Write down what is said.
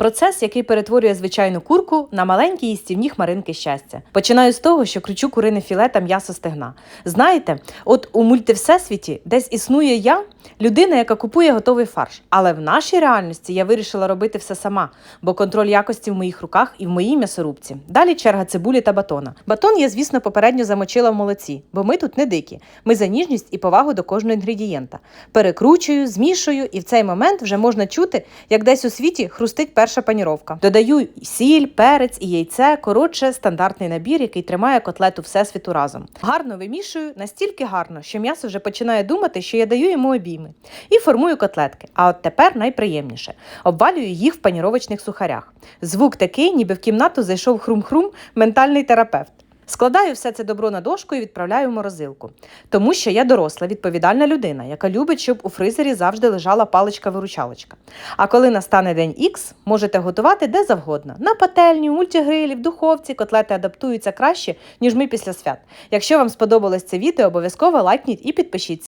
Процес, який перетворює звичайну курку на маленькі їстівні хмаринки щастя. Починаю з того, що кручу курине філе та м'ясо стегна. Знаєте, от у мультивсесвіті десь існує я, людина, яка купує готовий фарш. Але в нашій реальності я вирішила робити все сама, бо контроль якості в моїх руках і в моїй м'ясорубці. Далі черга цибулі та батона. Батон я, звісно, попередньо замочила в молоці, бо ми тут не дикі. Ми за ніжність і повагу до кожного інгредієнта. Перекручую, змішую, і в цей момент вже можна чути, як десь у світі хрустить перша паніровка. Додаю сіль, перець і яйце. Коротше, стандартний набір, який тримає котлету всесвіту разом. Гарно вимішую настільки гарно, що м'ясо вже починає думати, що я даю йому обійми. І формую котлетки. А от тепер найприємніше: обвалюю їх в паніровочних сухарях. Звук такий, ніби в кімнату зайшов хрум-хрум ментальний терапевт. Складаю все це добро на дошку і відправляю в морозилку. Тому що я доросла, відповідальна людина, яка любить, щоб у фризері завжди лежала паличка-виручалочка. А коли настане день Х, можете готувати де завгодно. На пательні, мультигрилі, в духовці котлети адаптуються краще, ніж ми після свят. Якщо вам сподобалось це відео, обов'язково лайкніть і підпишіться.